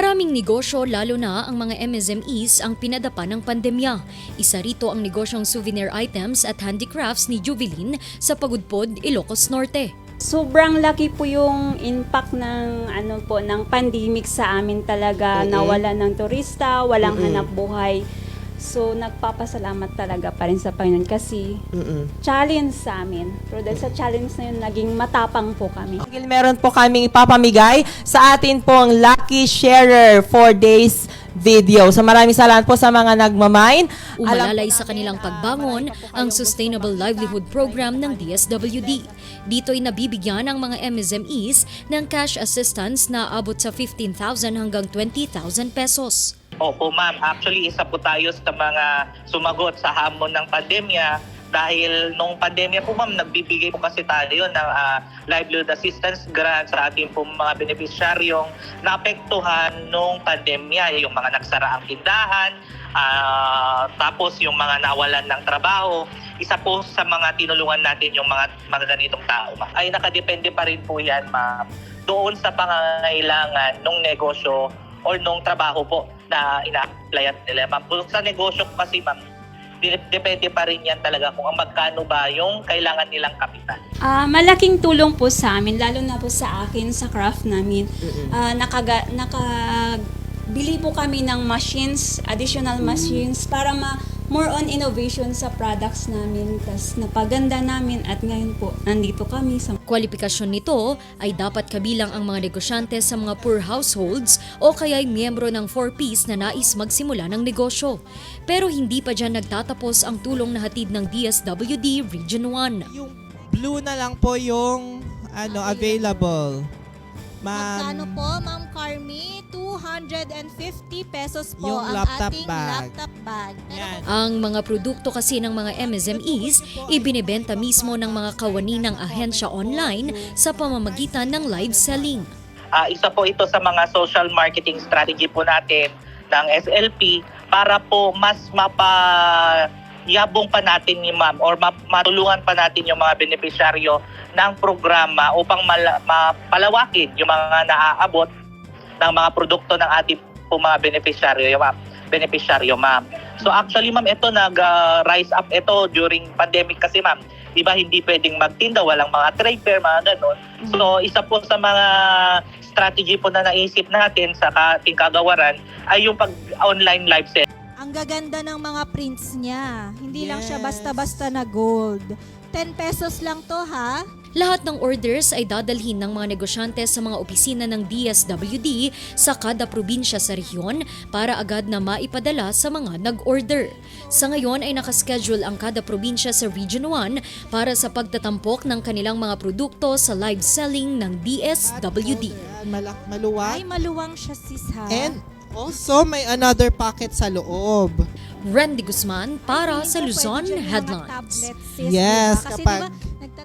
Maraming negosyo lalo na ang mga MSMEs ang pinadapa ng pandemya. Isa rito ang negosyong souvenir items at handicrafts ni Juvelin sa Pagudpod, Ilocos Norte. Sobrang laki po yung impact ng ano po ng pandemic sa amin talaga. Mm-mm. Nawala ng turista, walang Mm-mm. hanap buhay. So nagpapasalamat talaga pa rin sa Panginoon kasi Mm-mm. challenge sa amin. Pero dahil sa challenge na yun, naging matapang po kami. Dahil meron po kaming ipapamigay sa atin pong Lucky Sharer 4 days video. So maraming salamat po sa mga nagmamine. Umalalay sa kanilang pagbangon ang Sustainable Livelihood Program ng DSWD. Dito'y nabibigyan ang mga MSMEs ng cash assistance na abot sa 15,000 hanggang 20,000 pesos. Opo ma'am, actually isa po tayo sa mga sumagot sa hamon ng pandemya dahil nung pandemya po ma'am, nagbibigay po kasi tayo ng ah, livelihood assistance grant sa ating po mga benepisyaryong naapektuhan nung pandemya, yung mga nagsara ang tindahan, ah, tapos yung mga nawalan ng trabaho. Isa po sa mga tinulungan natin yung mga, mga ganitong tao ma'am. Ay nakadepende pa rin po yan ma'am doon sa pangangailangan ng negosyo or nung trabaho po na ina-applyan nila. Ma'am, kung sa negosyo kasi ma'am, depende pa rin yan talaga kung ang magkano ba yung kailangan nilang kapital. Ah, malaking tulong po sa amin, lalo na po sa akin sa craft namin. Ah, nakaga, nakabili po kami ng machines, additional machines para ma more on innovation sa products namin. Tapos napaganda namin at ngayon po nandito kami sa Kwalifikasyon nito ay dapat kabilang ang mga negosyante sa mga poor households o kaya'y miyembro ng 4Ps na nais magsimula ng negosyo. Pero hindi pa dyan nagtatapos ang tulong na hatid ng DSWD Region 1. Yung blue na lang po yung ano available. Magkano Ma'am, po, Ma'am Carmi? 250 pesos po Yung ang laptop ating bag. laptop bag. Pero Yan. Ang mga produkto kasi ng mga MSMEs ibinebenta mismo ng mga kawani ng ahensya online sa pamamagitan ng live selling. Ah, isa po ito sa mga social marketing strategy po natin ng SLP para po mas mapa yabong pa natin ni ma'am or ma- matulungan pa natin yung mga benepisyaryo ng programa upang mala- mapalawakin yung mga naaabot ng mga produkto ng ating po mga benepisyaryo, ma'am. Benepisyaryo, ma'am. So actually, ma'am, ito nag-rise up ito during pandemic kasi, ma'am. Di ba hindi pwedeng magtinda, walang mga trade fair, mga ganon. So isa po sa mga strategy po na naisip natin sa ating kagawaran ay yung pag-online live set. ang gaganda ng mga prints niya. Hindi lang siya Yes. basta-basta na gold. 10 pesos lang to ha. Lahat ng orders ay dadalhin ng mga negosyante sa mga opisina ng DSWD sa kada probinsya sa rehiyon para agad na maipadala sa mga nag-order. Sa ngayon ay nakaschedule ang kada probinsya sa Region 1 para sa pagtatampok ng kanilang mga produkto sa live selling ng DSWD. Malak maluwag. Ay, maluwang siya sis ha. And also may another pocket sa loob. Randy Guzman para sa Luzon Headlines. tablets, sis, Yes, diba? Kasi kapag- diba,